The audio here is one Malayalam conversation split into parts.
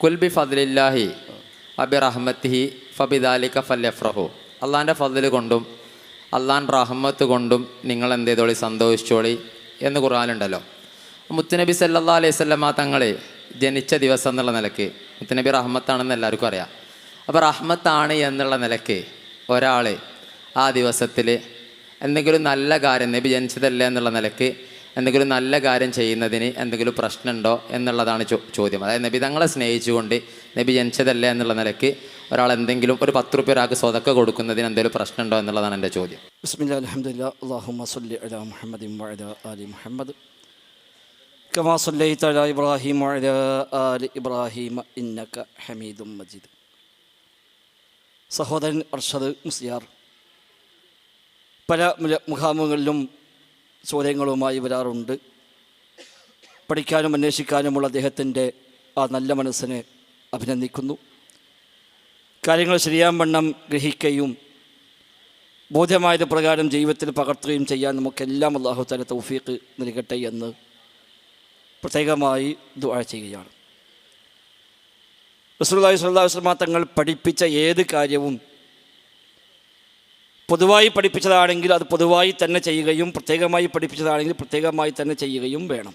കുൽബി ഫദ്ലില്ലാഹി അബി റഹ്മത്തിഹി ഫബിദാലിക്ക ഫല്ലഫ്രഹു അള്ളാന്റെ ഫതിൽ കൊണ്ടും അള്ളാൻ റഹ്മത്ത് കൊണ്ടും നിങ്ങൾ എന്ത് ചെയ്തോളി? സന്തോഷിച്ചോളി എന്ന് ഖുർആാനുണ്ടല്ലോ മുത്തുനബി സല്ലാ അലൈഹി സ്വല്ലമ്മ തങ്ങൾ ജനിച്ച ദിവസം എന്നുള്ള നിലയ്ക്ക് മുത്തുനബി റഹ്മത്താണെന്ന് എല്ലാവർക്കും അറിയാം. അപ്പോൾ റഹ്മത്താണ് എന്നുള്ള നിലയ്ക്ക് ഒരാൾ ആ ദിവസത്തിൽ എന്തെങ്കിലും നല്ല കാര്യം നബി ജനിച്ചതല്ല എന്നുള്ള നിലയ്ക്ക് എന്തെങ്കിലും നല്ല കാര്യം ചെയ്യുന്നതിന് എന്തെങ്കിലും പ്രശ്നമുണ്ടോ എന്നുള്ളതാണ് ചോദ്യം. അതായത് നബി തങ്ങളെ സ്നേഹിച്ചുകൊണ്ട് നബി ജനിച്ചതല്ലേ എന്നുള്ള നിലയ്ക്ക് ഒരാൾ എന്തെങ്കിലും ഒരു പത്ത് റുപ്യ ഒരാൾക്ക് സ്വതക്ക കൊടുക്കുന്നതിന് എന്തെങ്കിലും പ്രശ്നമുണ്ടോ എന്നുള്ളതാണ് എന്റെ ചോദ്യം. മുഹമ്മദ്. സഹോദരൻ അർഷദ് മുസ്ലിയാർ പല മുഖാമുഖങ്ങളിലും ചോദ്യങ്ങളുമായി വരാറുണ്ട്. പഠിക്കാനും അന്വേഷിക്കാനുമുള്ള അദ്ദേഹത്തിന്റെ ആ നല്ല മനസ്സിനെ അഭിനന്ദിക്കുന്നു. കാര്യങ്ങൾ ശരിയാവണ്ണം ഗ്രഹിക്കുകയും ബോധ്യമായത് പ്രകാരം ജീവിതത്തിൽ പകർത്തുകയും ചെയ്യാൻ നമുക്കെല്ലാം അള്ളാഹു തല തൗഫീഖ് നൽകട്ടെ എന്ന് പ്രത്യേകമായി ദുആ ചെയ്യുകയാണ്. റസൂലുള്ളാഹി സ്വല്ലാ അലൈഹി വസല്ലമ തങ്ങൾ പഠിപ്പിച്ച ഏത് കാര്യവും പൊതുവായി പഠിപ്പിച്ചതാണെങ്കിൽ അത് പൊതുവായി തന്നെ ചെയ്യുകയും പ്രത്യേകമായി പഠിപ്പിച്ചതാണെങ്കിൽ പ്രത്യേകമായി തന്നെ ചെയ്യുകയും വേണം.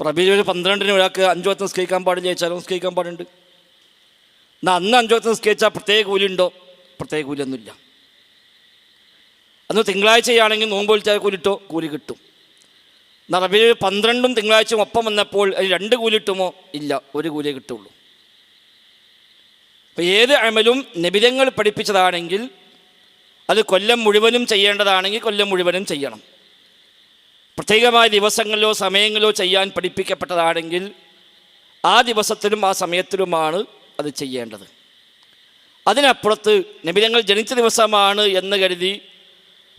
പ്രബീജ് പന്ത്രണ്ടിന് ഒരാൾക്ക് അഞ്ചു വത്തം സ്കേക്കാൻ പാടില്ല ചോദിച്ചാൽ സ്കേക്കാൻ പാടുണ്ട്. എന്നാൽ അന്ന് അഞ്ചു വത്തം സ്കേച്ചാൽ പ്രത്യേക കൂലിയുണ്ടോ പ്രത്യേക കൂലിയൊന്നുമില്ല. അന്ന് തിങ്കളാഴ്ചയാണെങ്കിൽ നോമ്പ് വിളിച്ചാൽ കൂലിട്ടോ? കൂലി കിട്ടും. എന്നാൽ റബീജ് പന്ത്രണ്ടും തിങ്കളാഴ്ചയും ഒപ്പം വന്നപ്പോൾ രണ്ട് കൂലി കിട്ടുമോ? ഇല്ല ഒരു കൂലിയേ കിട്ടുള്ളൂ. അപ്പോൾ ഏത് അമലും നിബിതങ്ങൾ പഠിപ്പിച്ചതാണെങ്കിൽ അത് കൊല്ലം മുഴുവനും ചെയ്യേണ്ടതാണെങ്കിൽ കൊല്ലം മുഴുവനും ചെയ്യണം. പ്രത്യേകമായ ദിവസങ്ങളിലോ സമയങ്ങളിലോ ചെയ്യാൻ പഠിപ്പിക്കപ്പെട്ടതാണെങ്കിൽ ആ ദിവസത്തിലും ആ സമയത്തിലുമാണ് അത് ചെയ്യേണ്ടത്. അതിനപ്പുറത്ത് നബിതങ്ങൾ ജനിച്ച ദിവസമാണ് എന്ന് കരുതി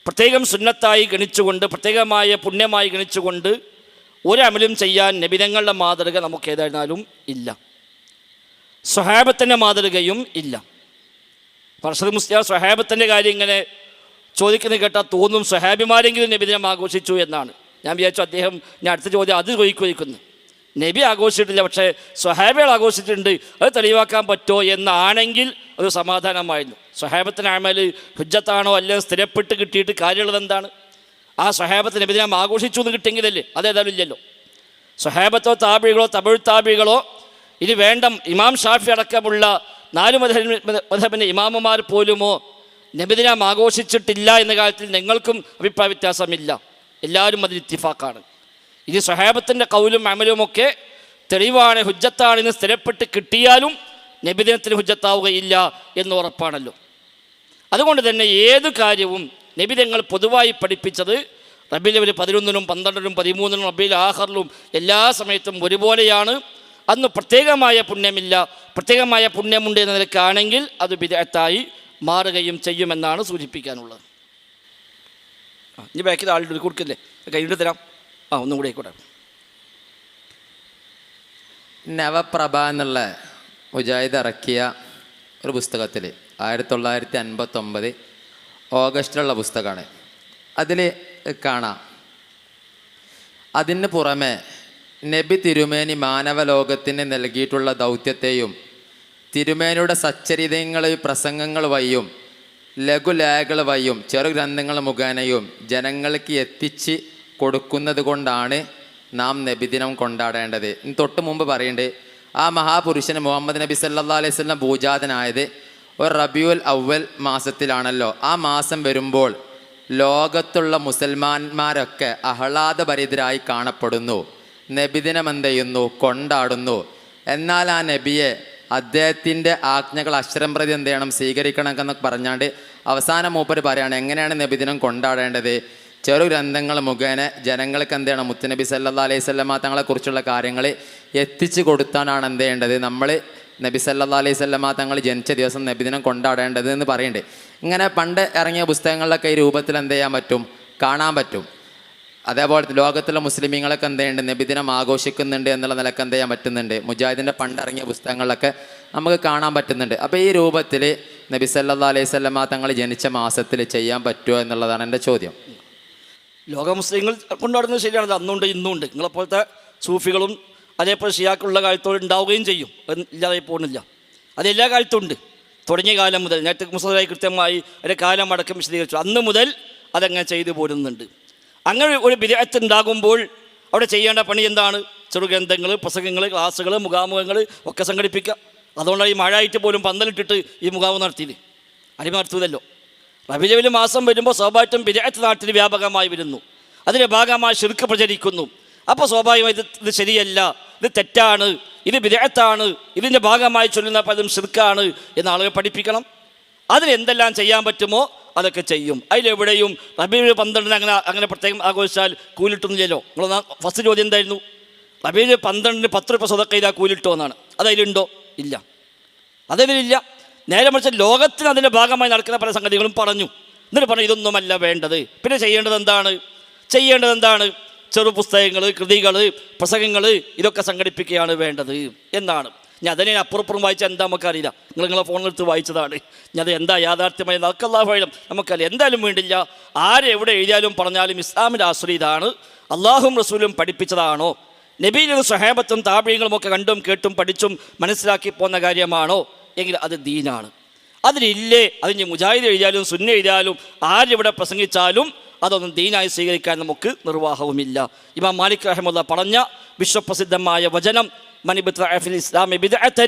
പ്രത്യേകം സുന്നത്തായി ഗണിച്ചുകൊണ്ട് പ്രത്യേകമായ പുണ്യമായി ഗണിച്ചുകൊണ്ട് ഒരമലും ചെയ്യാൻ നബിതങ്ങളുടെ മാതൃക നമുക്ക് ഏതായിരുന്നാലും ഇല്ല. സ്വഹാബത്തിന്റെ മാതൃകയും ഇല്ല. ഫർഷദ് മുസ്ലിം സ്വഹാബത്തിന്റെ കാര്യം ഇങ്ങനെ ചോദിക്കുന്നത് കേട്ടാൽ തോന്നും സ്വഹാബിമാരെങ്കിലും നബിദിനം ആഘോഷിച്ചു എന്നാണ്. ഞാൻ വിചാരിച്ചു അദ്ദേഹം ഞാൻ അടുത്ത ചോദ്യം അത് ചോദിക്കുന്നു നബി ആഘോഷിച്ചിട്ടില്ല പക്ഷേ സ്വഹാബികൾ ആഘോഷിച്ചിട്ടുണ്ട്. അത് തെളിവാക്കാൻ പറ്റുമോ എന്നാണെങ്കിൽ അത് സമാധാനമായിരുന്നു. സ്വഹാബത്തിനാമേൽ ഹുജ്ജത്താണോ അല്ലെങ്കിൽ സ്ഥിരപ്പെട്ട് കിട്ടിയിട്ട് കാര്യമുള്ളത് എന്താണ്? ആ സ്വഹാബത്ത് നബിദിനം ആഘോഷിച്ചു എന്ന് കിട്ടിയെങ്കിലല്ലേ? അതേതായാലും ഇല്ലല്ലോ. സ്വഹാബത്തോ താബികളോ തമിഴ് താബികളോ ഇനി വേണ്ട ഇമാം ഷാഫി അടക്കമുള്ള നാല് മധബിന്റെ ഇമാമുമാർ പോലുമോ നബിദിനം ആഘോഷിച്ചിട്ടില്ല എന്ന കാര്യത്തിൽ നിങ്ങൾക്കും അഭിപ്രായ വ്യത്യാസമില്ല. എല്ലാവരും അതിൽ ഇത്തിഫാക്കാണ് ഇനി സ്വഹാബത്തിന്റെ കൗലും അമലുമൊക്കെ തെളിവാണ് ഹുജ്ജത്താണെന്ന് സ്ഥിരപ്പെട്ട് കിട്ടിയാലും നബിദിനത്തിന് ഹുജ്ജത്താവുകയില്ല എന്ന് ഉറപ്പാണല്ലോ. അതുകൊണ്ട് തന്നെ ഏത് കാര്യവും നബിതങ്ങൾ പൊതുവായി പഠിപ്പിച്ചത് റബിലവർ പതിനൊന്നിനും പന്ത്രണ്ടിനും പതിമൂന്നിനും റബിൽ ആഹറിലും എല്ലാ സമയത്തും ഒരുപോലെയാണ്. അന്ന് പ്രത്യേകമായ പുണ്യമില്ല. പ്രത്യേകമായ പുണ്യമുണ്ട് എന്ന നിലക്കാണെങ്കിൽ അത് വിദഗ്ധത്തായി മാറുകയും ചെയ്യുമെന്നാണ് സൂചിപ്പിക്കാനുള്ളത്. ഇനി ബാക്കി ആളുടെ കൊടുക്കില്ലേ? കൈയിട്ട് തരാം. ആ ഒന്നും കൂടി ആയിക്കോട്ടെ. നവപ്രഭ എന്നുള്ള മുജാഹിദ് ഇറക്കിയ ഒരു പുസ്തകത്തിൽ ആയിരത്തി തൊള്ളായിരത്തി അൻപത്തൊമ്പത് ഓഗസ്റ്റിലുള്ള പുസ്തകമാണ്. അതിൽ കാണാം. അതിന് പുറമെ നബി തിരുമേനി മാനവലോകത്തിന് നൽകിയിട്ടുള്ള ദൗത്യത്തെയും തിരുമേനിയുടെ സച്ചരിതങ്ങൾ പ്രസംഗങ്ങൾ വഴിയും ലഘുലേഖകൾ വഴിയും ചെറു ഗ്രന്ഥങ്ങൾ മുഖേനയും ജനങ്ങൾക്ക് എത്തിച്ച് കൊടുക്കുന്നത് കൊണ്ടാണ് നാം നബിദിനം കൊണ്ടാടേണ്ടത്. തൊട്ട് മുമ്പ് പറയണ്ടേ ആ മഹാപുരുഷന് മുഹമ്മദ് നബി സല്ലാ അലൈഹി സ്വലം പൂജാതനായത് ഒരു റബിയുൽ അവൽ മാസത്തിലാണല്ലോ. ആ മാസം വരുമ്പോൾ ലോകത്തുള്ള മുസൽമാന്മാരൊക്കെ ആഹ്ലാദഭരിതരായി കാണപ്പെടുന്നു. നബിദിനം എന്ത് ചെയ്യുന്നു കൊണ്ടാടുന്നു. എന്നാൽ ആ നബിയെ അദ്ദേഹത്തിന്റെ ആജ്ഞകൾ അക്ഷരം പ്രതി എന്ത് ചെയ്യണം? സ്വീകരിക്കണം എന്നൊക്കെ പറഞ്ഞാണ്ട് അവസാന മൂപ്പർ പറയുകയാണ് എങ്ങനെയാണ് നബിദിനം കൊണ്ടാടേണ്ടത്? ചെറു ഗ്രന്ഥങ്ങൾ മുഖേന ജനങ്ങൾക്ക് എന്ത് ചെയ്യണം? മുത്തുനബി സല്ലാ അലൈഹി സ്വല്ലാ തങ്ങളെക്കുറിച്ചുള്ള കാര്യങ്ങൾ എത്തിച്ചു കൊടുത്താനാണ് എന്ത് ചെയ്യേണ്ടത്? നമ്മൾ നബി സല്ലാ അലൈഹി സ്വല്ലാ തങ്ങൾ ജനിച്ച ദിവസം നബിദിനം കൊണ്ടാടേണ്ടത് എന്ന് പറയുന്നുണ്ട് ഇങ്ങനെ പണ്ട് ഇറങ്ങിയ പുസ്തകങ്ങളിലൊക്കെ ഈ രൂപത്തിൽ എന്ത് ചെയ്യാൻ പറ്റും? കാണാൻ പറ്റും. അതേപോലെ ലോകത്തിലെ മുസ്ലിമീങ്ങളൊക്കെ എന്ത് നബിദിനം ആഘോഷിക്കുന്നുണ്ട് എന്നുള്ള നിലയ്ക്ക് എന്ത് ചെയ്യാൻ പറ്റുന്നുണ്ട്? മുജാഹിദിന്റെ പണ്ടിറങ്ങിയ പുസ്തകങ്ങളിലൊക്കെ നമുക്ക് കാണാൻ പറ്റുന്നുണ്ട്. അപ്പോൾ ഈ രൂപത്തിൽ നബി സല്ലാ അലൈഹി സ്വല്ലമ തങ്ങൾ ജനിച്ച മാസത്തിൽ ചെയ്യാൻ പറ്റുമോ എന്നുള്ളതാണ് എന്റെ ചോദ്യം. ലോക മുസ്ലിങ്ങൾ കൊണ്ടാടുന്നത് ശരിയാണ് അന്നുണ്ട് ഇന്നുണ്ട്. നിങ്ങളെപ്പോലത്തെ സൂഫികളും അതേപോലെ ഷിയാക്കളുള്ള കാലത്തോട് ഉണ്ടാവുകയും ചെയ്യും. ഇല്ലാതെ പോകുന്നില്ല. അതെല്ലാ കാലത്തും ഉണ്ട്. തുടങ്ങിയ കാലം മുതൽ നേരത്തെ മുസ്ലിമായി കൃത്യമായി ഒരു കാലം അടക്കം വിശദീകരിച്ചു. അന്ന് മുതൽ അതങ്ങനെ ചെയ്തു പോരുന്നുണ്ട്. അങ്ങനെ ഒരു ഉണ്ടാകുമ്പോൾ അവിടെ ചെയ്യേണ്ട പണി എന്താണ്? ചെറുഗ്രന്ഥങ്ങൾ പ്രസംഗങ്ങൾ ക്ലാസ്സുകൾ മുഖാമുഖങ്ങൾ ഒക്കെ സംഘടിപ്പിക്കുക. അതുകൊണ്ടാണ് ഈ മഴയായിട്ട് പോലും പന്തലിട്ടിട്ട് ഈ മുഖാമുഖം നടത്തിയത്. അടിമ നടത്തുന്നല്ലോ റബിജവിൽ മാസം വരുമ്പോൾ സ്വാഭാവികം വിദഗ്ധ നാട്ടിൽ വ്യാപകമായി വരുന്നു. അതിന്റെ ഭാഗമായി ശുരുക്ക് പ്രചരിക്കുന്നു. അപ്പോൾ സ്വാഭാവികമായി ഇത് ഇത് ശരിയല്ല. ഇത് തെറ്റാണ്. ഇത് വിദഗ്ധാണ് ഇതിന്റെ ഭാഗമായി ചൊല്ലുന്ന പലതും ശിർക്കാണ് എന്ന് ആളുകൾ പഠിപ്പിക്കണം. അതിനെന്തെല്ലാം ചെയ്യാൻ പറ്റുമോ അതൊക്കെ ചെയ്യും. അതിലെവിടെയും റബീബ് പന്ത്രണ്ടിന് അങ്ങനെ അങ്ങനെ പ്രത്യേകം ആഘോഷിച്ചാൽ കൂലിട്ടൊന്നുമില്ലല്ലോ. നിങ്ങൾ ഫസ്റ്റ് ചോദ്യം എന്തായിരുന്നു? റബീബ് പന്ത്രണ്ടിന് പത്ത് രൂപ സ്വതക്ക കൂലിട്ടോ എന്നാണ്. അതതിലുണ്ടോ? ഇല്ല. അതതിലില്ല. നേരെ മറിച്ച് ലോകത്തിന് അതിന്റെ ഭാഗമായി നടക്കുന്ന പല സംഗതികളും പറഞ്ഞു. എന്നിട്ട് പറഞ്ഞു ഇതൊന്നുമല്ല വേണ്ടത്. പിന്നെ ചെയ്യേണ്ടത് എന്താണ്? ചെയ്യേണ്ടത് എന്താണ്? ചെറു പുസ്തകങ്ങൾ കൃതികൾ പ്രസംഗങ്ങൾ ഇതൊക്കെ സംഘടിപ്പിക്കുകയാണ് വേണ്ടത്. എന്നാണ്. ഞാൻ അതിനെ അപ്പുറപ്പുറം വായിച്ചാൽ എന്താ നമുക്കറിയില്ല. നിങ്ങൾ നിങ്ങളെ ഫോണിലെടുത്ത് വായിച്ചതാണ്. ഞാൻ അത് എന്താ യാഥാർത്ഥ്യമായി നമുക്കല്ലാ വേണം നമുക്കറിയാം. എന്തായാലും വേണ്ടില്ല. ആരെവിടെ എഴുതിയാലും പറഞ്ഞാലും ഇസ്ലാമിന്റെ ആശ്രയ അള്ളാഹും റസൂലും പഠിപ്പിച്ചതാണോ? നബീലും സഹേബത്തും താപര്യങ്ങളും ഒക്കെ കണ്ടും കേട്ടും പഠിച്ചും മനസ്സിലാക്കി പോകുന്ന കാര്യമാണോ? എങ്കിൽ അത് ദീനാണ്. അതിലില്ലേ? അതിന് മുജാഹിദ് എഴുതിയാലും സുന്ന എഴുതിയാലും ആരെവിടെ പ്രസംഗിച്ചാലും അതൊന്നും ദീനായി സ്വീകരിക്കാൻ നമുക്ക് നിർവാഹവുമില്ല. ഇമാം മാലിക് റഹമുല്ല പറഞ്ഞ വിശ്വപ്രസിദ്ധമായ വചനം മനിബിൽ بدعة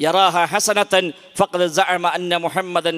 يراها حسنة فقد ഫഖദ് أن محمدا മുഹമ്മദൻ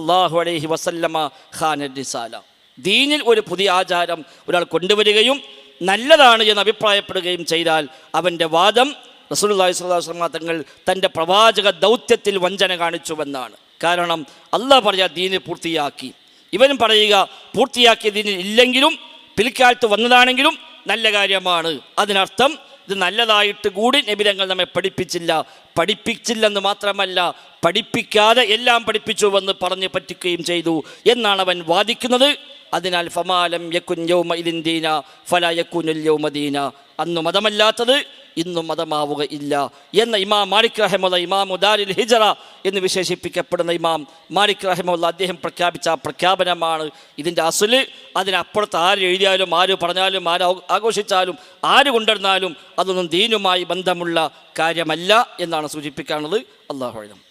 الله അലൈഹി വസല്ലമ ഖാന الرسالة. ദീനിൽ ഒരു പുതിയ ആചാരം ഒരാൾ കൊണ്ടുവരികയും നല്ലതാണ് എന്ന് അഭിപ്രായപ്പെടുകയും ചെയ്താൽ അവന്റെ വാദം റസൂലുള്ളാഹി സ്വല്ലല്ലാഹു അലൈഹി വസല്ലം തങ്ങൾ തന്റെ പ്രവാചക ദൗത്യത്തിൽ വഞ്ചന കാണിച്ചുവെന്നാണ്. കാരണം അള്ളാഹ് പറയുക ദീനിൽ പൂർത്തിയാക്കി. ഇവനും പറയുക പൂർത്തിയാക്കിയ ദീനിൽ ഇല്ലെങ്കിലും പിൽക്കാലത്ത് വന്നതാണെങ്കിലും നല്ല കാര്യമാണ്. അതിനർത്ഥം ഇത് നല്ലതായിട്ട് കൂടി നബിരങ്ങൾ നമ്മെ പഠിപ്പിച്ചില്ല. പഠിപ്പിച്ചില്ലെന്ന് മാത്രമല്ല പഠിപ്പിക്കാതെ എല്ലാം പഠിപ്പിച്ചുവെന്ന് പറഞ്ഞ് പറ്റിക്കുകയും ചെയ്തു എന്നാണ് അവൻ വാദിക്കുന്നത്. അതിനാൽ ഫമാലം യക്കുൻ യൗമ ഇതിൻ ദീന ഫല യക്കുനുൽ യൗമദീന അന്ന് മതമല്ലാത്തത് ഇന്നും മതമാവുക ഇല്ല എന്ന ഇമാം മാലിക് റഹമുള്ള ഇമാം ഉദാരിൽ ഹിജറ എന്ന് വിശേഷിപ്പിക്കപ്പെടുന്ന ഇമാം മാലിക് റഹമുള്ള അദ്ദേഹം പ്രഖ്യാപിച്ച പ്രഖ്യാപനമാണ്. ഇതിന്റെ അസുൽ അതിനപ്പുറത്ത് ആര് എഴുതിയാലും ആര് പറഞ്ഞാലും ആര് ആഘോഷിച്ചാലും ആര് കൊണ്ടുവന്നാലും അതൊന്നും ദീനുമായി ബന്ധമുള്ള കാര്യമല്ല എന്നാണ് സൂചിപ്പിക്കാനുള്ളത്. അള്ളാഹു